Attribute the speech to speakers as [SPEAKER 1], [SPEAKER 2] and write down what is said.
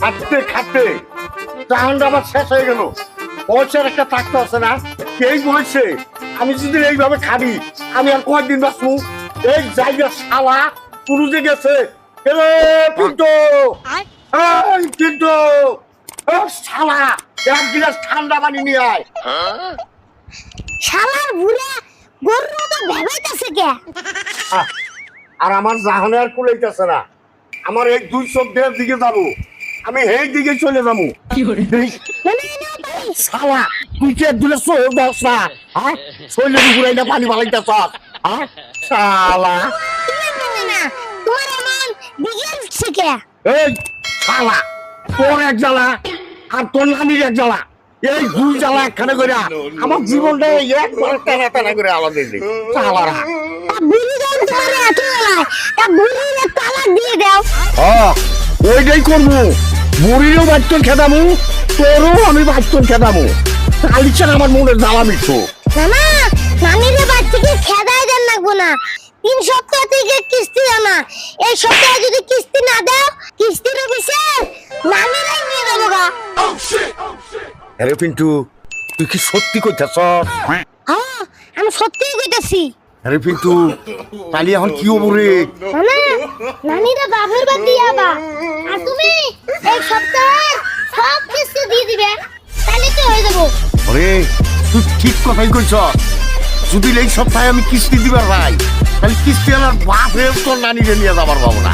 [SPEAKER 1] খাটতে খাটতে। জাহানটা আমার শেষ হয়ে গেল। বয়সের একটা থাকতে আছে না? এই বয়সে আমি যদি এইভাবে খাবি আমি আর কয়েকদিন বাঁচবো? এই জায়গা শালা গেছে। পিন্টু! এই পিন্টু! ও শালা এক গিলাস ঠান্ডা পানি নিয়ে আয়।
[SPEAKER 2] শালার বুড়া গরুর মতো ভেবাইতেছে কে?
[SPEAKER 1] আর আমার জাহানে আর কুলাইতেছে না। আমার এই দুই চোখ দিকে যাব। আমি এই দিকে চলে যাব। শালা তুই কি একদিনে দশ না? হ্যাঁ না পানি হ্যাঁ শালা। এই শালা তোর এক জ্বালা আর তোর নানির এক জ্বালা। এই দুই জ্বালা একখানে করে আমার জীবনটা একবার টানা টানা করে আলাদা শালারা। ওইটাই করব। বুড়িরও বাচ্চন খেদামু তোরও আমি বাচ্চন খেদামু। কালিচার আমার মনে জ্বালা মিঠো।
[SPEAKER 2] না নানিরে বাচ্চাকে খেদাই দেন লাগবো না তিন সপ্তাহ থেকে কিস্তি দাও না। এই সপ্তাহে যদি কিস্তি না দাও কিস্তির অফিসে নানিরাই নিয়ে দেবো গা।
[SPEAKER 1] আরে পিন্টু তুই কি সত্যি কইতাছ?
[SPEAKER 2] হ্যাঁ আমি সত্যিই কইতাছি।
[SPEAKER 1] আরে পিন্টু তাহলে এখন কি হব রে?
[SPEAKER 2] না নানিরা বাপের বাদ দিয়ে আবা আর তুমি সপ্তাহের সব দিয়ে দিবে। তাহলে হয়ে যাব।
[SPEAKER 1] আরে তুই ঠিক কথাই কইছ। যদি এই সপ্তাহে আমি কিস্তি দিবার ভাই তাহলে কিস্তি আমার বাপ হয়ে তোর নানি নিয়ে যাবার পাবো না